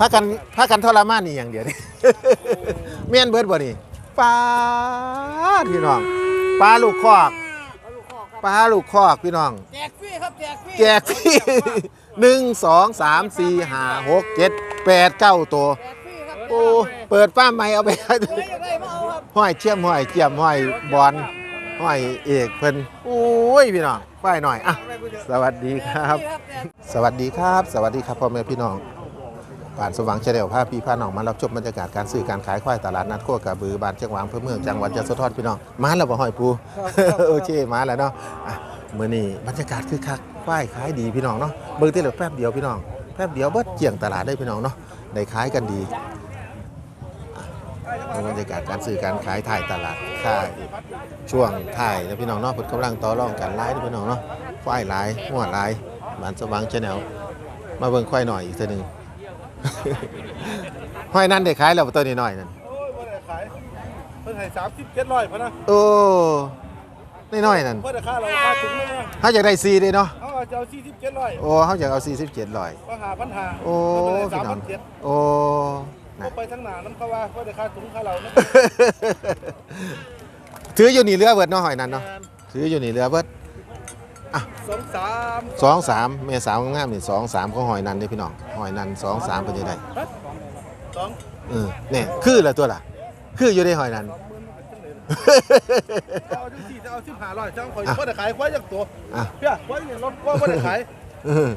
พากันพากันทรมานนี่อย่างเดียวนี่ เมียนเบิดบ่นี่ปลาพี่น้องปลาลูกคอกปลาลูกคอกพี่น้องแจกฟรีครับแจกฟรีแจกพี่หนึ่งสองสามสี่ห้าหกเจ็ดแปดเก้าตัวแจกฟรีครับโอ้เปิดฟ้าร์มใหม่เอาไปเฮ้ยได้มาเอาครับห้อยเชี่ยมห้อยเจียมห้อยบอลห้อยเอกเพิ่นโอ้ยพี่น้องไปหน่อยอะสวัสดีครับนี่ครับแจกสวัสดีครับ สวัสดีครับพ่อแม่พี่น้อง ผ่านสว่างเฉลียวภาพพี่พานองมารับชมบรรยากาศการซื้อการขายควายตลาดนัดโคกระบือบานเชียงหวางเพื่อเมืองจังหวัดยะโสธรพี่น้องมาแล้วบ่ห้อยปูโอเคมาแล้วเนาะอะมื้อนี้บรรยากาศคือคักควายขายดีพี่น้องเนาะเบิ่งที่เหลือแป๊บเดียวพี่น้องแป๊บเดียวเบิดเจียงตลาดได้พี่น้องเนาะได้ขายกันดีบรรยากาศการซื้อการขายถ่ายตลาดค่ายช่วงถ่ายแล้วพี่น้องเนาะเพิ่นกำลังต่อรองกันหลายเด้อพี่น้องเนาะควายหลายหัวหลายบ้านสว่างเฉลียวมาเบิ่งควายหน่อยอีกตัวหนึ่ง ห้อยนั่นได้ขายแล้วบ่ตัวนี้หน่อยนั่นโอ้ยบ่ได้ขายเพิ่นให้สามสิบเจ็ดร้อยพะนะโอ้น้อยๆนั่นเพิ่นได้ค่าเราค่าถุงเลยนะเฮาอยากได้ซีเด้เนาะเอาจะเอาสี่สิบเจ็ดร้อยโอ้เฮาอยากเอา47ร้อยปัญหาปัญหาโอ้เพิ่นได้สาพี่มน้อพังนเจ็ดโอ้นะก็ไปทั้งหนาน้ำเขาว่าเพิ่นได้ค่าถุงค่าเรานะถืออยู่นี่เรือเบิดเนาะหอยนั่นเนาะถืออยู่นี่เรือเบิดสองสามสองสามแม่สาวงามๆนี่สองสามของหอยนันเด้พี่น้อง หอยนันสองสามเป็นยังไงสองเออเนี่ยคือละตัวล่ะ คืออยู่ในหอยนันเอาจังสี่จะเอาสิบห้าร้อยจังคอยอะเพิ่นได้ขายควายจักตัวอะเพี่ยควายเนี่ยรถว่าเพิ่นได้ขายเออ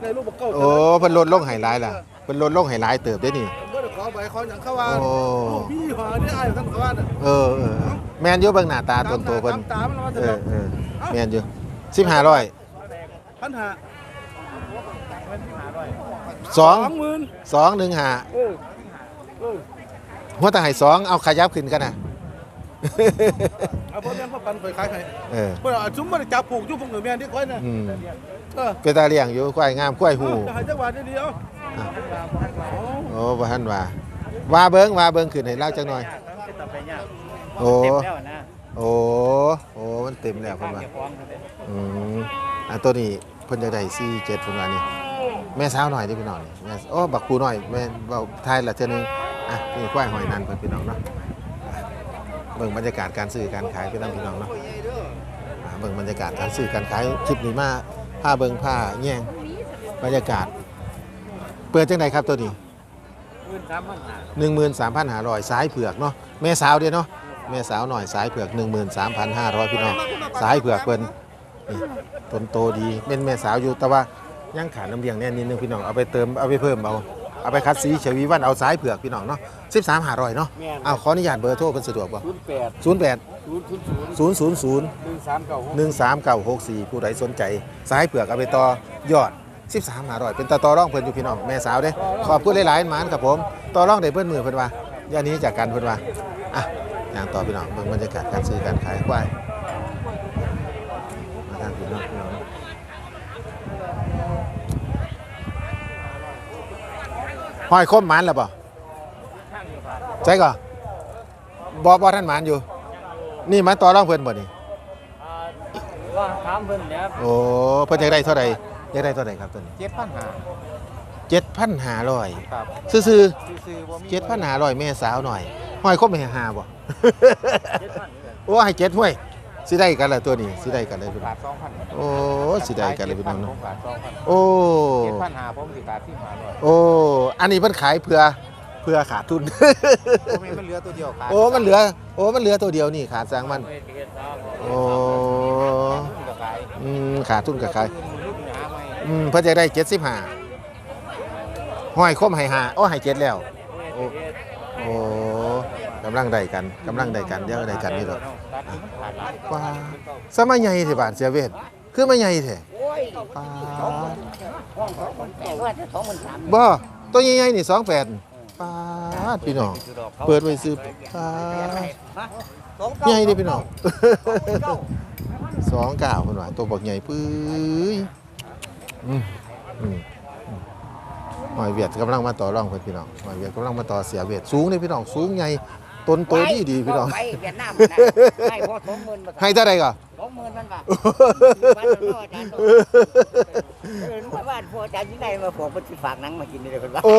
ในลูกบักเก้าโอ้เพิ่นลดลงไฮไลท์ล่ะเพิ่นลดลงไฮไลท์เติบได้นี่เพิ่นได้ขอใบขอหยังเข้าว่าโอ้ลูกพี่หอนี่อ้ายท่านเขาว่าน่ะเออเออเออแมนอยู่เบิ่งหน้าตาตนโตเพิ่นตามตามมันมาเอเถออะเออแมนอยู่สิบห้าร้อยพันห้า สองสองหมื่นสองหนึ่งห้าเออเออหัวตาให้สองเอาขยับขึ้นกันนะเอาพ่อแม่มาปันไปขายให้เออเมื่อซุ้มมันจับผูกอยู่พวกเหนือแม่นที่ค่อยน่ะอืมเออเป็นตาเลี้ยงอยู่ควายงามควายหูจะให้จังหวัดเดียวอะโอ้บ่ทันว่าว่าเบิ่งว่าเบิ่งขึ้นให้เล่าจักหน่อยโอ้โอ้โอ้มันเต็มแล้วเพิ่นว่าอืมอันตัวนี้เพิ่นจะได้47เพิ่นว่านี่ แม่สาวหน่อยดิพี่น้องนี่แม่โอ้บักปูหน่อยแม่เว้าทยละเทื่อนึงอะนี่ควายหอยนันเพิ่นพี่น้องเนาะอะเบิ่งบรรยากาศการซื้อการขายพี่น้องพี่น้องเนาะอะเบิ่งบรรยากาศการซื้อการขายคลิปนี้มาผ้าเบิ่งผ้าแย่งบรรยากาศ เปิดจังไดครับตัวนี้13,500สายเผือกเนาะแม่สาวเด้เนาะแม่สาวหน่อยสายเผือก 13,500 พี่น้องสายเผือกเพิ่นนี่ต้นโตดีเป็นแม่สาวอยู่แต่ว่า ยังขาดน้ำเลี้ยงแน่นิดนึงพี่น้องเอาไปเติมเอาไปเพิ่มเอาเอาไปคัดสีเฉวีวันเอาสายเผือกพี่น้องเนาะ13,500เนาะเอาขออนุญาตเบอร์โทรเพิ่นสะดวกบ่ศูนย์แปด08ศูนย์ศูนย์ศูนย์000หนึ่งสามเก้าหก 13964 ผู้ใดสนใจ สายเผือกเอาไปต่อยอด 13 500เป็นตาต่อร่องเพิ่นอยู่พี่น้อง แม่สาวเด้ขอบคุณหลายๆหมานครับผม ต่อร่องได้เพิ่นมือเพิ่นว่าอย่าหนี้จากกันเพิ่นว่าอะอย่างต่อพี่น้องเบิ่งบรรยากาศการซื้อการขายควายมาทางพี่น้องพี่น้อง ห้อยคมหมานแล้วบ่ใช่ก่อบ่บ่ท่านหมานอยู่ นี่มาต่อร่องเพิ่นบ่นี่ว่าถามเพิ่นเนี่ยโอ้เพิ่นอยากได้เท่าใดอยากได้เท่าใดครับตัวนี้เจ็ดพันห้าเจ็ดพันห้าร้อยครับซื่อซื้อบ่มีๆเจ็ดพันห้าร้อยแม่สาวหน่อยห้อยครบไม่ห้าบ่เจ็ดพันโอ้ให้เจ็ดห้วย สิได้กันละตัวนี้สิได้กันเลยพี่น้ขาองดสองพันโอ้สิได้กันเลยพี่น้องผเนาะมขาดสองพันโอ้ เจ็ดพันห้าผมสิขาดที่หาร้อยโอ้ อันนี้เพิ่นขายเพื่อเพื่อขาดทุนโอ้แม่มันเหลือตัวเดียวขาดโอ้ มันเหลือ โอ้ มันเหลือตัวเดียวนี่ขาดสร้างมัน โอ้ก็ขายอืม ขาดทุนกับขายลูกหาใหม่อืมเพิ่นจะได้เจ็ดสิบห้าห้อยคมให้ห้าโอ้ให้เจ็ดแล้ว โอ้โอ้กำลังได้กันกำลังได้กันเดี๋ยวได้กันนี่หรอกตัดที่มันขาดหลายว้าสมัยใหญ่เถบานเสียเวทคือมาใหญ่แท้ป้าบ่ตัวใหญ่ๆนี่สองแปดป้าดพี่น้องเปิดไว้ซื้อป้าดใหญ่เดิพี่น้องสองเก้าคนว่าตัวบักใหญ่ปื้ยอืมอืมอืมหอยเวียดกำลังมาต่อรองเพื่อนพี่น้องหอยเวียดกำลังมาต่อเสียเวียดสูงเลยพี่น้องสูงใหญ่ ต้นโตดีดีพี่น้อง ไปเวียดนามนะให้พอสองหมื่นมาให้เท่าไรก่อนสองหมื่นนั่นป่ะบ้านเราอาจารย์เออนึกว่าบ้านพ่ออาจารย์ที่ไหนมาผมมันสิฝากหนังมากินนี่เลยเพิ่นว่าโอ้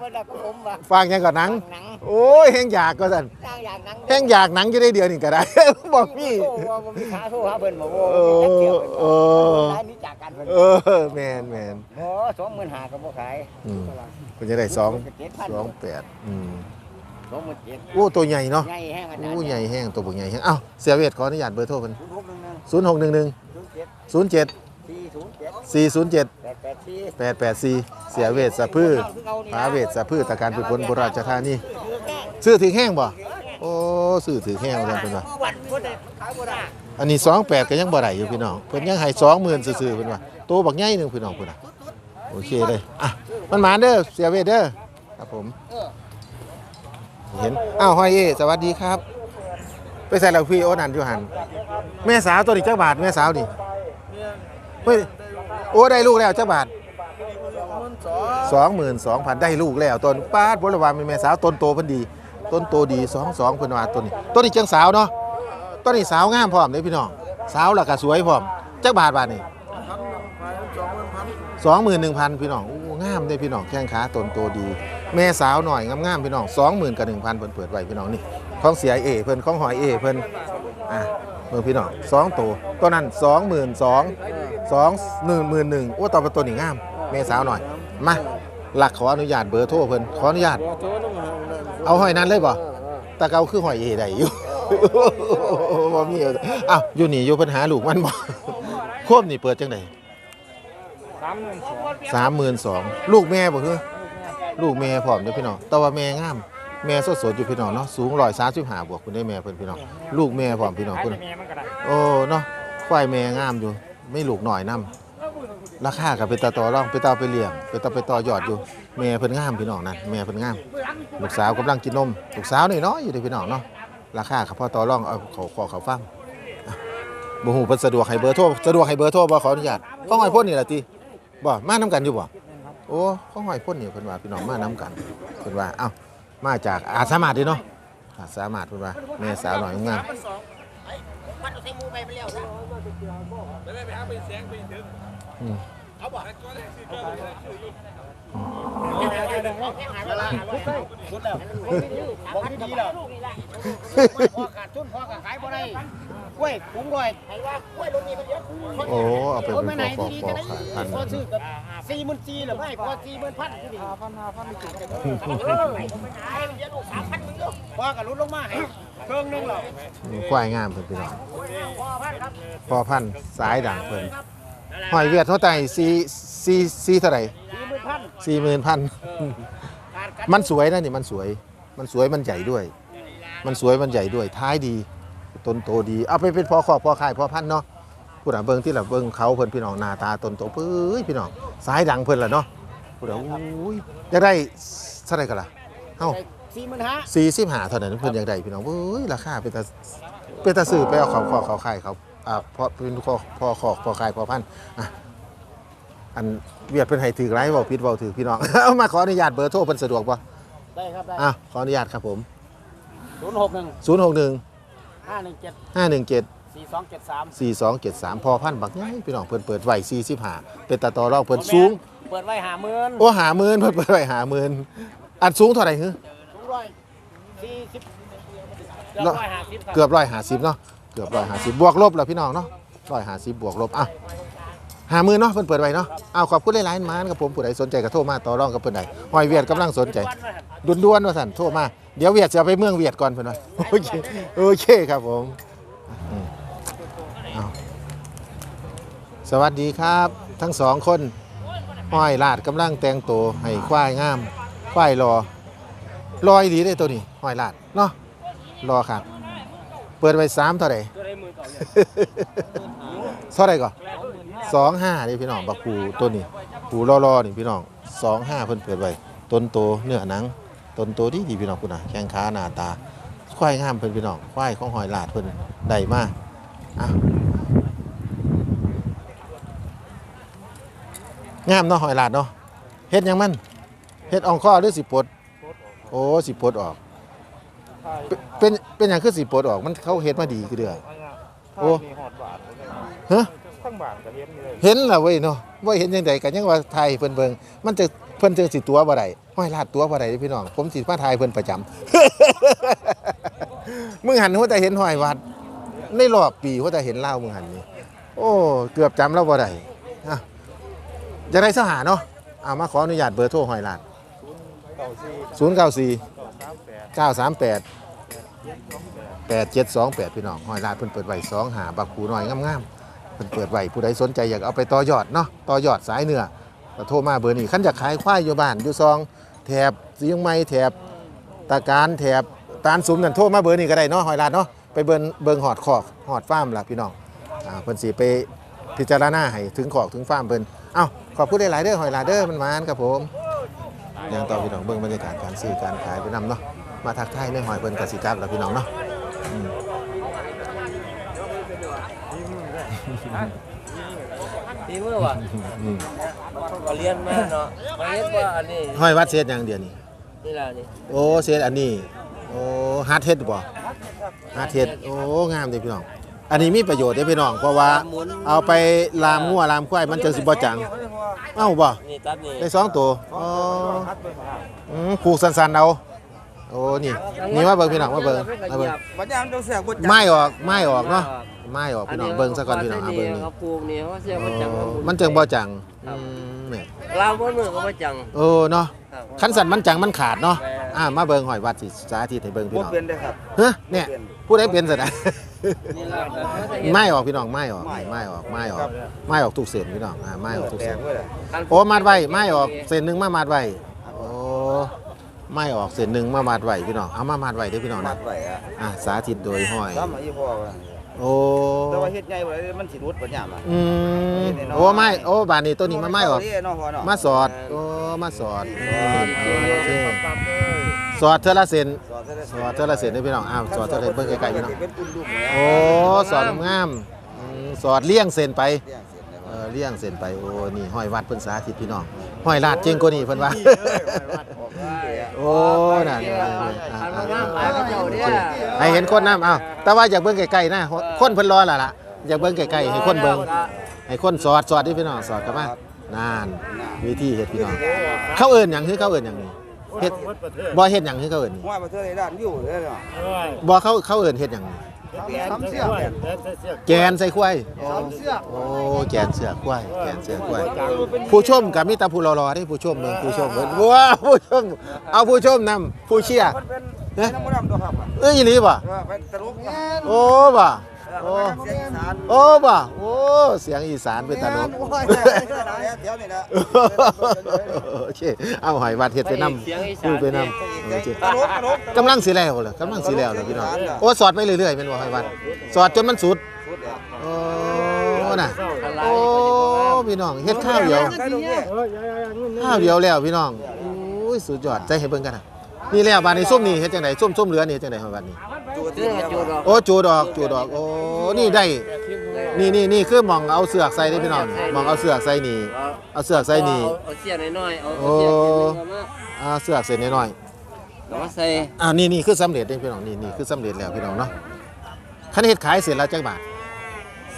เพิ่นว่าก็ผมว่าฟังยังก่อนหนัง หนังโอ้ยแห้งอยากก็สั่นสร้างอย่างหนังแห้งอยากหนังจะได้เดียวนี่ก็ได้ บอกพี่โอ้ว่าบ่มีขาโทรหาเพิ่นบ่โอ้เออจักเที่ยวเพิ่นเออร้านนี้จากกันเพิ่นเออแมนแมนโอ้สองหมื่นห้าก็บ่ขายอืมคุณจะได้สองเจ็ดพันสองแปดอืม สองหมื่นเจ็ดโอ้ตัวใหญ่เนาะใหญ่แห้งอาจารย์โอ้ใหญ่แห้งตัวบุกใหญ่แห้งอ้าวเสียเวทขออนุญาตเบอร์โทรเพิ่นศูนย์หกหนึ่งหนึ่งศูนย์หกหนึ่งหนึ่งศูนย์เจ็ดศูนย์เจ็ดสี่ศูนย์เจ็ดสี่ศูนย์เจ็ดแปดแปดสี่แปดแปดสี่เสียเวทสะพือพาเวทสะพือตะการเป็นคนโบราณธานีซื้อถึงแห้งบ่โอ้ซื้อถึงแห้งแล้วเป็นว่าวันพุธขายบ่ได้อันนี้สองแปดก็ยังบ่ได้อยู่พี่น้องเพิ่นยังให้สองหมื่นซื่อๆเพิ่นว่าโตบักใหญ่หนึงพี่น้องพุ่นน่ะโอเคเลยอะมันหมานเด้อเสียเวทเด้อครับผม เห็นอ้าวห้อยเอสวัสดีครับ ไปใส่แล้วพี่โอนันอยู่หันแม่สาวตัวนี้เจักบาทแม่สาวนี่เฮ้ยโอ้ได้ลูกแล้วเจักบาทสองหมื่นสองพันได้ลูกแล้วต้นป้าดบริวารเป็นแม่สาวต้นโตพิ่นดีต้นโตดีสองสองพิ่นว่าต้นนี้ต้นนี้จังสาวเนาะต้นนี้สาวงามพร้อมเด้พี่น้องสาวแล้วก็สวยพร้อมจักบาทบาทนี่สองหมื่นหนึ่งพันพี่น้องโอ้งามเด้พี่น้องแข้งขาต้นโตดี แม่สาวหน่อยงามๆพี่น้องสองหมื่นกับหนึ่งพันเพิ่นเปิดไว้พี่น้องนี่ของเสียเอเพิ่นของหอยเอเพิ่นอะเมืองพี่น้องสองตัวตัวนั้นสองหมื่นสองสองหนึ่งหมื่นหนึ่งโอ้ต่อไปตัวนี้งามแม่สาวหน่อยมาหลักขออนุญาตเบอร์โทรเพิ่นขออนุญาต เอาหอยนั้นเลยบ่ตะเกาคือหอยเอได้อยู่บ่มีเอาอ้าวอยู่นี่อยู่ปัญหาลูกมันบ่ควบนี่เปิดจังไดสามหมื่นสองลูกแม่บ่คือ ลูกแม่พร้อมเด้อพี่น้องแต่ว่าแม่งาม แม่สดๆอยู่พี่น้องเนาะสูง135บวกคุณได้แม่เพิ่นพี่น้องลูกแม่พร้อมพี่น้องคุณโอ้เนาะควายแม่งามอยู่ ไม่ลูกหน่อยนํราคาก็เป็นตาต่อรองเป็นตาไปเลี้ยงเป็นตาไปต่อยอดอยู่แม่เพิ่นงามพี่น้องนั่นแม่เพิ่นงามลูกสาวกำลังกินนมลูกสาวนี่น้อยอยู่เด้อพี่น้องเนาะราคาครับพ่อต่อรองเอาเขาขอเขาฟังอะบ่ฮู้เพิ่นสะดวกให้เบอร์โทรสะดวกให้เบอร์โทรบ่ขออนุญาตข้องหอยพ่นนี่ล่ะติบ่มานํกันอยู่บ่ โอ้ข้อหอยพ่นนี่เพิ่นว่าพี่น้องมานํกันเพิ่นว่าเอ้ามาจากอาสามารถด้เนาะอาสามารถเพิ่นว่าแม่สาวหน่อยงามมันเอาใส่มูไปไปแล้วนะอืมบอกดีแล้วพอขาดทุนพอก็ขายบ่ได้ กล้วยถุงร้อยให้ว่ากล้วยรถนี้มันเยอะโอ้เอาไปคนเป็นมาปไหนอกที่ปนี่อกจะปอกขายพันได้พอซื้อกับสี่หมื่นสี่หรือไม่พอสี่หมื่นพันที่นี่พันห้าพันเดียวพอกับรุดลงมาให้เครื่องนึงหรอควายงามเพิ่นพี่น้องพอพันธุ์สายด่างเพิ่นหอยเวียดเท่าไหร่4 4 4เท่าไหร่สี่หมื่นพัน40,000มันสวยนะนี่มันสวย มันสวยมันใหญ่ด้วย มันสวยมันใหญ่ด้วยท้ายดี ต้นโตดี เอาไปเป็นพอขอบพอขายพอพันธุ์เนาะพูดอะเบิ่งที่ละเบิ่งเขาเพิ่นพี่น้องหน้าตาต้นโตเปื้ยพี่น้องสายดังเพิ่นล่ะเนาะพูดอะอุ้ยอยากได้เท่าไหร่กันล่ะเอ้าสี่หมื่นห้าสี่สิบห้าเท่านั้นเพิ่นอยากได้พี่น้องเอ้ยราคาเป็นตาเป็นตาซื้อไปเอาเขาขอเขาขายเขาอ่าพอเป็นพอพอขอพอขายพอพันอะอันเวียดเพิ่นให้ถือไรเว้าผิดเว้าถือพี่น้องเอามาขออนุญาตเบอร์โทรเพิ่นสะดวกบ่ได้ครับได้อะขออนุญาตครับผมศูนย์หกหนึ่ง061ห้าหนึ่งเจ็ด517สี่สองเจ็ดสาม4273พอพันบักใหญ่พี่น้องเพิ่นเปิดไว้45เป็นตาต่อรองเพิ่นสูง เปิดไว้หาหมื่นโอ้หาหมื่นเพิ่นเปิดไว้หาหมื่นอันสูงเท่าไหร่ฮึสูงร้อยสี่สิบเกือบเนาะร้อยห้าสิบครับเกือบร้อยหาสิบเนาะเกือบร้อยหาสิบบวกลบแล้วพี่น้องเนาะร้อยหาสิบบวกลบอะหามือเนาะเพิ่นเปิดไว้เนาะเอาขอบคุณหลายๆมานกับผมผู้ใดสนใจก็โทรมาต่อรองกับเพิ่นได้หอยเวียดกำลังสนใจ ด่วนๆว่าสันโทรมา เดี๋ยวเวียดจะไปเมืองเวียดก่อนเพิ่อนว่าโอเคโอเคครับผมอืมเอาสวัสดีครับ ทั้งสองคนห้อยลาดกำลังแต่งตัวให้ควายงาม ควายรอรอยดีได้ตัวนี้ห้อยลาดเนาะรอครับ เปิดไว้สามเท่าไหร่ เท่าไหร่ก่อน สองห้านี่พี่น้องบักปูตัวนี้ปูล่อๆนี่พี่น้องสองห้าเพิ่นเปิดไว้ต้นโตเนื้อหนัง ต้นโตดีดีพี่น้องคุณน่ะแข้งขาหน้าตาควายงามเพิ่นพี่น้องควายของหอยลาดเพิ่นได้มาอะงามเนาะหอยลาดเนาะเฮ็ดหยังมันเฮ็ดอ่องข้อหรือสิปลดโอ้สิปลดออก เป็นเป็นหยังคือสิปลดออกมันเขาเฮ็ดมาดีคือเด้อ โอ้มีหอดบาทเลยฮะ ทั้งบาทก็เห็นเลยเห็นล่ะเว้ยเนาะว่าเห็นจังไดก็ยังว่าไทยเพิ่นเบิ่งมันจะ เพิ่นเจะสิตัวบ่ได้ห้อยลาดตัวบ่ได้เด้อพี่น้อง ผมสิมาทายเพิ่นประจำ มึงหันหัวแต่เห็นห้อยวัด ในรอบปีหัวแต่เห็นเล่ามึงหันนี่ โอ้ เกือบจำเราบ่ได้อะจะได้สหาเนาะเอามาขออนุญาตเบอร์โทรห้อยลาดเก่าซี094เก่าสามแปด938 8728 พี่น้องห้อยลาดเพิ่นเปิดไว้2หาบักคูน้อยงามๆเพิ่นเปิดไว้ผู้ใดสนใจอยากเอาไปต่อยอดเนาะต่อยอดสายเนื้อ ก็โทรมาเบอร์นี้คันอยากขายควายอยู่บ้านอยู่ซองแถบสียงไม้แถบตาการแถบตานสุมนั่นโทรมาเบอร์นี้ก็ได้เนาะหอยลาดเนาะไปเบิ่งเบิ่งหอดคอกหอดฟ้ามล่ะพี่น้องอ่าเพิ่นสิไปพิจารณาให้ถึงขอกถึงฟ้ามเพิ่นเอ้าขอบคุณหลายๆเด้อหอยลาดเด้อมันมานครับผมอยังต่อพี่น้องเบิ่งบรรยากาศการซื้อการขายไปนํเนาะมาทักทายในหอยเพิ่นกสิกลับแล้วพี่น้องเนาะ อืมตีมือว่ะอืมก็เรียนมาเนาะมาเฮ็ดว่าอันนี้หอยวัดเศษอย่างเดียวนี่ นี่ล่ะนี่โอ้เศษอันนี้ โอ้ฮาร์ดเฮ็ดบ่ฮาร์ดเฮ็ดโอ้งามเด้พี่น้อง อันนี้มีประโยชน์เด้พี่น้องเพราะว่าเอาไปลามงัวลามควายมันจังสิบ่จัง เอ้าบ่ นี่ตัดนี่ได้สองตัวอ๋ออืมผูกสั้นๆเอา โอ้ นี่ นี่มาเบิ่งพี่น้องมาเบิ่งมาเบิ่งบัดยามต้องเสียบ่จัไม้ออก ไม้ออกเนาะไม้ออกพี่น้องเบิ่งซะก่อนพี่น้องเอาเบิ่งนี่เขาปลูกนี่เขาเสียโอ้บ่จังมันจังบ่จังอืมนี่ลาวบ่มือก็บ่จังโอ้เนาะครับคันสั่นมันจังมันขาดเนาะอ่ามาเบิ่งหอยวัดสิสาธิตให้เบิ่งพี่น้องเป็นได้ครับฮะเนี่ยผู้ใดเป็นซะนะนี่ล่ะก็เขาจะเฮ็ดไม้ออกพี่น้องไม้ออกไม้ออกไม้ออกไม้ออกทุกเส้นพี่น้องอ่าไม้ออกทุกแตเส้กนเว้ยล่ะโอ้มัดไว้ไม้ออกเส้นหนึ่งมามัดไว้โอ้ไม้ออกเส้นหนึ่งมามัดไว้พี่น้อง เอามามัดไว้เด้อพี่น้องมันะดไว้อะอะสาธิตโดยห้อยซ้ำอีพ่อว่า โอ้แต่ว่าเฮ็ดใหญ่บ่ได้มันสิรุดบ่ยามอะอืมโอ้ไม้โอ้บานนี้ตัวนี้มันไม้ออกเนาะพ่อเนาะมาสอดโอ้มาสอดอืมเอโอเคปรับเลยสอดเทอละเส้นสอนซะได้สอดเทอละเส้นเด้อพี่น้องอ้าวสอดเทอละเบิ่งไกลๆพี่น้องเป็นปุ่นลูกแหมโอ้สอดงามอืมสอดเลี่ยงเส้นไปเลี้ยงเสร็จแล้วเออเลี่ยงเส้นไปโอ้นี่ห้อยวัดเพิ่นสาธิตพี่น้องห้อยลาดเจงกว่านี่เพิ่นว่าโอ้น่ะนี่ๆๆอะอันอะมา งามหลายพระเจ้าเนี่ยให้เห็นคนน้ำอ้าวแต่ว่าอยากเบิ่งไกลๆนะคนเพิ่นรอล่ะล่ะอยากเบิ่งไกลๆให้คนเบิ่งให้คนสอดสอดที่พี่น้องสอดกลับมานานวิธีเฮ็ดพี่น้องเขาเอิ้นหยังคือเขาเอิ้นหยังนี่เฮ็ดบ่เฮ็ดหยังคือเขาเอิ้นนี่ว่าประเทศในด้านวิวเลยเนาะบ่เขาเขาเอิ้นเฮ็ดหยังนี่ซ้ำเสียแกนใส่ควายโอ้แกนเสือควายแกนเสือควายผู้ชมก็มีแต่ผู้รอๆที่ผู้ชมเบิ่งผู้ชมเบิ่งว้าผู้ชมเอาผู้ชมนำผู้เชีย ร์มันเป็นน้ำมันตัวครับเอ้ยอีหลีบ่เออเป็นตลกนะโอ้บ่โอ้เสียงอีสานโอ้บ่โอ้เสียงอีสานเป็นตลกเดี๋ยวนี่นะโอเคเอาหอยวัดเฮ็ดไปนำเสียงอีสานพูดไปนำโอเคตลกตลกกำลังสิแล้วล่ะกำลังสิแล้วล่ะพี่น้องโอ้สอดไปเรื่อยๆแม่นบ่หอยวัดสอดจนมันสุดสุดแล้วโอ้น่ะโอ้พี่น้องเฮ็ดข้าวเดียวใส่ลูกนี่ข้าวเดียวแล้วพี่น้องโอ้ยสุดยอดใจให้เบิ่งกันนะ นี่แล้วบานนี้ส้มนี่เฮ็ดจังไดส้มส้มเหลือนี่เฮ็ดจังได๋บานนี้ จูดเรื่องจูดอกโอ้จูดอกจูดอกโอ้นี่ได้ นี่นี่นี่คือหมองเอาเสือกใส่ได้พี่น้องหมองเอาเสือกใส่นี่ เอาเสือกใส่นี่ เอาเสียน้อยๆเอาเสียเสียนึงมาอ่าเสือกใส่น้อยเอามาใส่ๆอ่านี่นี่คือสำเร็จเด้พี่น้องนี่นี่คือสำเร็จแล้วพี่น้องเนาะคันเฮ็ดขายเสร็จแล้วจักบาท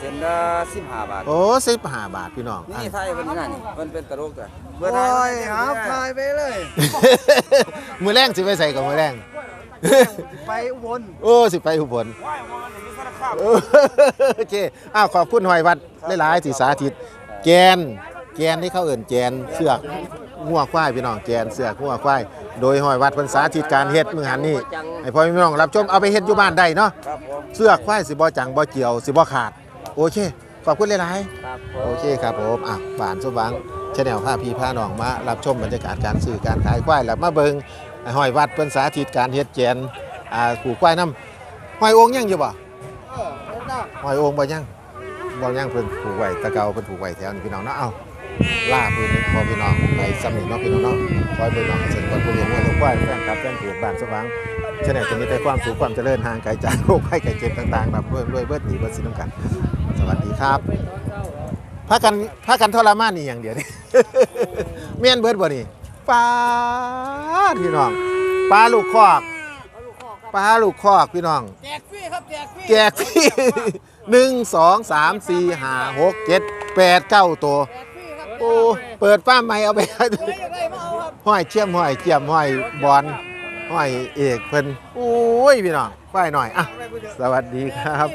เส้นละ15บาท โอ้15บาทพี่น้องอะนี่ไทยเป็นนั่นมันเป็นตลกแต่เมื่อไทยครับไทยไปเลย มือแรงสิไปใส่กับมือแรงไปอุบลโอ้สิไปอุบลโอเคอ้าวขอบคุณหอยวัดหลายๆที่สาธิต แกน แกนที่เขาเอิ่นแกนเสือกงัวควายพี่น้องแกนเสือกงัวควายโดยหอยวัดเพิ่นสาธิตการเฮ็ดมือหันนี่ให้พ่อพี่น้องรับชมเอาไปเฮ็ดอยู่บ้านได้เนาะครับผมเสือกควายสิบ่จังบ่เกี่ยวสิบ่ขาด โอเค ขอบคุณหลายๆครับโอเคครับผมอะบ้านสมหวังชาแนลพาพี่พาน้องมารับชมบรรยากาศการซื้อการขายควายแล้วมาเบิงไอ้ห้อยวัดเป็นสาธิตการเฮ็ดแจนอ่าผูกควายน้ำห้อยองค์ยังอยู่บ่ห้อยองค์บ่ยังบ่ยังเพิ่นผูกไว้แตะเกาเพิ่นผูกไว้แถวนี้พี่น้องเนาะ เอ้าล่าเพิ่นพอพี่น้องไปสำนีเนาะพี่น้องเนาะคอยพี่น้องเสร็จก่อนผู้เลี้ยงวัวเลี้ยงควายแฟนคลับแฟนเพจบ้านสมหวังชาแนลจะมีแต่ความสุขความเจริญห่างไกลจากโรคภัยไข้เจ็บต่างๆแบบด้วยด้วยเบิดหนีเบิดสินำกันส วัสดีครับพากันพากันทรมานนี่อย่างเดียวนี่ เมียนเบิดบ่นี่ปลาดพี่น้องปลาลูกคอกเอาลูกคอครับปลาลูกคอกพี่น้องแจกฟรีครับแจกฟรีแจกฟรีหนึ่งสองสามสี่ห้าหกเจ็ดแปดเก้าตัวแจกฟรีครับโอ้เปิดป้าใหม่เอาไปเฮ้ยยังไงมาเอาครับห้อยเชี่ยมห้อยเจียมห้อยบอลห้อยเอกเพิ่นโอ้ยพี่น้องฝ้ายหน่อยอะสวัสดีครับ